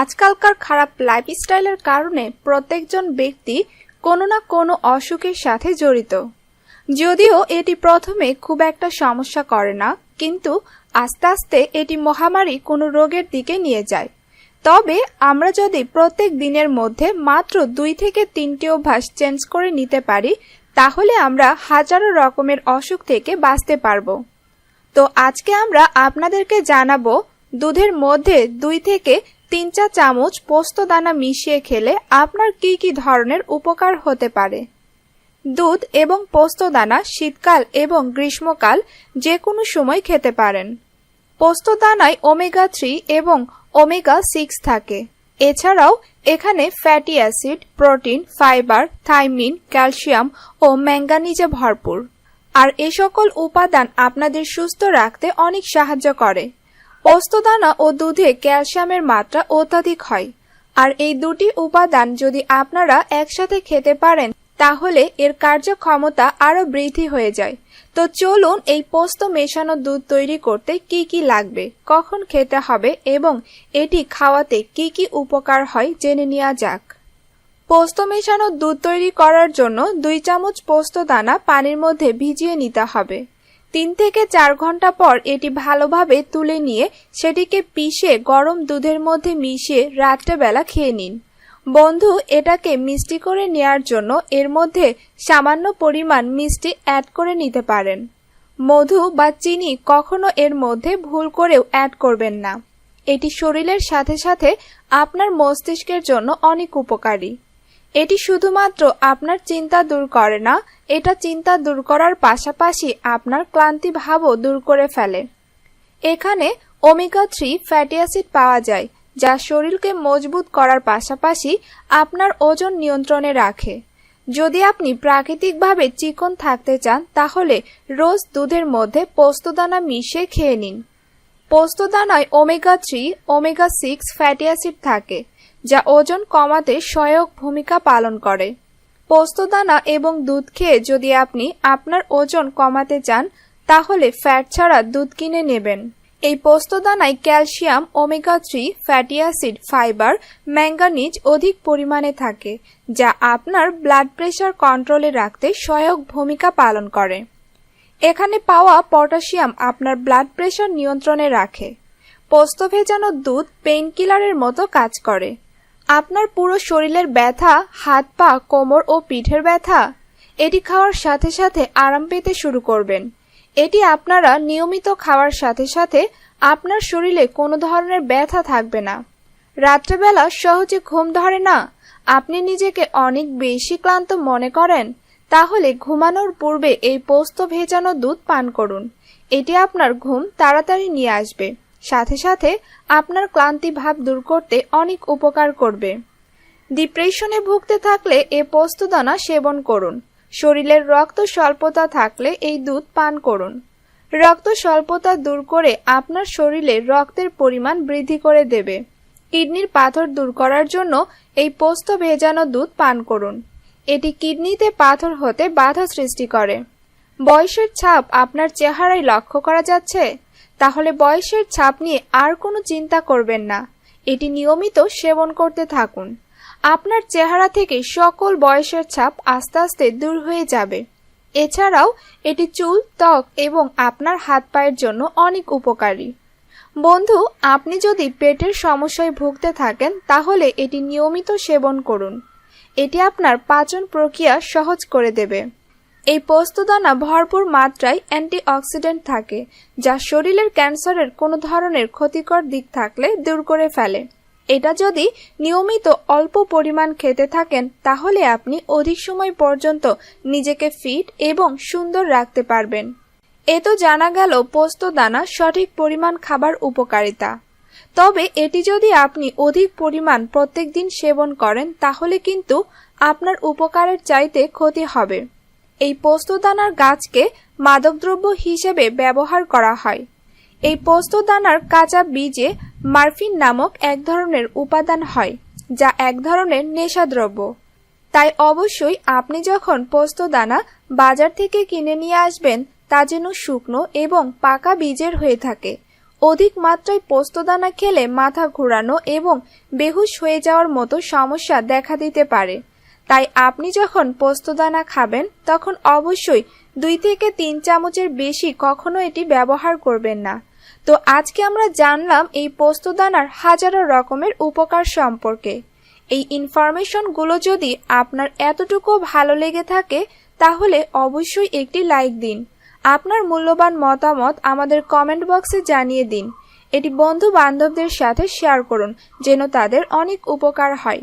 আজকালকার খারাপ লাইফস্টাইলের কারণে প্রত্যেকজন ব্যক্তি কোনো না কোনো অসুখের সাথে জড়িত। যদিও এটি প্রথমে খুব একটা সমস্যা করে না, কিন্তু আস্তে আস্তে এটি মহামারী কোনো রোগের দিকে নিয়ে যায়। তবে আমরা যদি প্রত্যেক দিনের মধ্যে মাত্র দুই থেকে তিনটি অভ্যাস চেঞ্জ করে নিতে পারি, তাহলে আমরা হাজারো রকমের অসুখ থেকে বাঁচতে পারব। তো আজকে আমরা আপনাদেরকে জানাব দুধের মধ্যে দুই থেকে তিন চা চামচ পোস্ত দানা মিশিয়ে খেলে আপনার কি কি ধরনের উপকার হতে পারে? দুধ এবং পোস্ত দানা শীতকাল এবং গ্রীষ্মকাল যে কোনো সময় খেতে পারেন। পোস্ত দানায় ওমেগা থ্রি এবং ওমেগা সিক্স থাকে। এছাড়াও এখানে fatty acid, protein, fibre, thiamine, calcium ও ম্যাঙ্গানিজে ভরপুর। আর এ সকল উপাদান আপনাদের সুস্থ রাখতে অনেক সাহায্য করে। পোস্তদানা ও দুধে ক্যালসিয়ামের মাত্রা অত্যাধিক হয়। আর এই দুটি উপাদান যদি আপনারা একসাথে খেতে পারেন, তাহলে এর কার্যক্ষমতা আরও বৃদ্ধি হয়ে যায়। তো চলুন এই পোস্ত মেশানো দুধ তৈরি করতে কি কি লাগবে, কখন খেতে হবে এবং এটি খাওয়াতে কি কি উপকার হয় জেনে নেওয়া যাক। পোস্ত মেশানো দুধ তৈরি করার জন্য দুই চামচ পোস্ত দানা পানির মধ্যে ভিজিয়ে নিতে হবে। তিন থেকে চার ঘণ্টা পর এটি ভালোভাবে তুলে নিয়ে সেটিকে পিষে গরম দুধের মধ্যে মিশিয়ে রাত্রেবেলা খেয়ে নিন। বন্ধু, এটাকে মিষ্টি করে নেয়ার জন্য এর মধ্যে সামান্য পরিমাণ মিষ্টি অ্যাড করে নিতে পারেন। মধু বা চিনি কখনো এর মধ্যে ভুল করেও অ্যাড করবেন না। এটি শরীরের সাথে সাথে আপনার মস্তিষ্কের জন্য অনেক উপকারী। এটি শুধুমাত্র আপনার চিন্তা দূর করে না, এটা চিন্তা দূর করার পাশাপাশি আপনার ক্লান্তি ভাবও দূর করে ফেলে। এখানে ওমেগা থ্রি ফ্যাটি অ্যাসিড পাওয়া যায়, যা শরীরকে মজবুত করার পাশাপাশি আপনার ওজন নিয়ন্ত্রণে রাখে। যদি আপনি প্রাকৃতিকভাবে চিকন থাকতে চান, তাহলে রোজ দুধের মধ্যে পোস্তদানা মিশিয়ে খেয়ে নিন। পোস্তদানায় omega three, omega six fatty acid থাকে। যা ওজন কমাতে সহায়ক ভূমিকা পালন করে। পোস্তদানা এবং দুধ খেয়ে যদি আপনি আপনার ওজন কমাতে চান, তাহলে ফ্যাট ছাড়া দুধ কিনে নেবেন। এই পোস্তদানায় calcium, omega three, fatty acid, fibre, manganese অধিক পরিমাণে থাকে, যা আপনার ব্লাড প্রেশার কন্ট্রোলে রাখতে সহায়ক ভূমিকা পালন করে। এখানে পাওয়া পটাশিয়াম আপনার ব্লাড প্রেশার নিয়ন্ত্রণে রাখে। পোস্ত ভেজানো দুধ পেইনকিলারের মতো কাজ করে। আপনার পুরো শরীরের ব্যথা, হাত পা, কোমর ও পিঠের ব্যথা? এটি খাওয়ার সাথে সাথে আরাম পেতে শুরু করবেন। এটি আপনারা নিয়মিত খাওয়ার সাথে সাথে আপনার শরীরে কোনো ধরনের ব্যথা থাকবে না। রাত্রেবেলা সহজে ঘুম ধরে না? আপনি নিজেকে অনেক বেশি ক্লান্ত মনে করেন? তাহলে ঘুমানোর পূর্বে এই পোস্ত ভেজানো দুধ পান করুন। এটি আপনার ঘুম তাড়াতাড়ি নিয়ে আসবে। সাথে সাথে আপনার ক্লান্তি ভাব দূর করতে অনেক উপকার করবে। ডিপ্রেশনে ভুগতে থাকলে এ পোস্তদানা সেবন করুন। শরীরের রক্ত স্বল্পতা থাকলে এই দুধ পান করুন। রক্ত স্বল্পতা দূর করে আপনার শরীরে রক্তের পরিমাণ বৃদ্ধি করে দেবে। কিডনির পাথর দূর করার জন্য এই পোস্ত ভেজানো দুধ পান করুন। এটি কিডনিতে পাথর হতে বাধা সৃষ্টি করে। বয়সের ছাপ আপনার চেহারায় লক্ষ্য করা যাচ্ছে? তাহলে বয়সের ছাপ নিয়ে আর কোনো চিন্তা করবেন না। এটি নিয়মিত সেবন করতে থাকুন। আপনার চেহারা থেকে সকল বয়সের ছাপ আস্তে আস্তে দূর হয়ে যাবে। এছাড়াও এটি চুল, ত্বক এবং আপনার হাত পায়ের জন্য অনেক উপকারী। বন্ধু, আপনি যদি পেটের সমস্যায় ভুগতে থাকেন, তাহলে এটি নিয়মিত সেবন করুন। এটি আপনার পাচন প্রক্রিয়া সহজ করে দেবে। এই পোস্তদানা ভরপুর মাত্রায় অ্যান্টিঅক্সিডেন্ট থাকে, যা শরীরের ক্যান্সারের কোনো ধরনের ক্ষতিকর দিক থাকলে দূর করে ফেলে। এটা যদি নিয়মিত অল্প পরিমাণ খেতে থাকেন, তাহলে আপনি অধিক সময় পর্যন্ত নিজেকে ফিট এবং সুন্দর রাখতে পারবেন। এ তো জানা গেল পোস্ত দানা সঠিক পরিমাণ খাবার উপকারিতা। তবে এটি যদি আপনি অধিক পরিমাণ প্রত্যেক দিন সেবন করেন, তাহলে কিন্তু আপনার উপকারের চাইতে ক্ষতি হবে। এই পোস্তদানার গাছকে মাদকদ্রব্য হিসেবে ব্যবহার করা হয়। এই পোস্তদানার কাঁচা বীজে মারফিন নামক এক ধরনের উপাদান হয়, যা এক ধরনের নেশাদ্রব্য। তাই অবশ্যই আপনি যখন পোস্তদানা বাজার থেকে কিনে নিয়ে আসবেন, তা যেন শুকনো এবং পাকা বীজের হয়ে থাকে। অধিক মাত্রায় পোস্তদানা খেলে মাথা ঘোরানো এবং বেহুশ হয়ে যাওয়ার মতো সমস্যা দেখা দিতে পারে। তাই আপনি যখন পোস্তদানা খাবেন, তখন অবশ্যই দুই থেকে তিন চামচের বেশি কখনো এটি ব্যবহার করবেন না। তো আজকে আমরা জানলাম এই পোস্তদানার হাজারো রকমের উপকার সম্পর্কে। এই ইনফরমেশনগুলো যদি আপনার এতটুকু ভালো লেগে থাকে, তাহলে অবশ্যই একটি লাইক দিন। আপনার মূল্যবান মতামত আমাদের কমেন্ট বক্সে জানিয়ে দিন। এটি বন্ধু বান্ধবদের সাথে শেয়ার করুন, যেন তাদের অনেক উপকার হয়।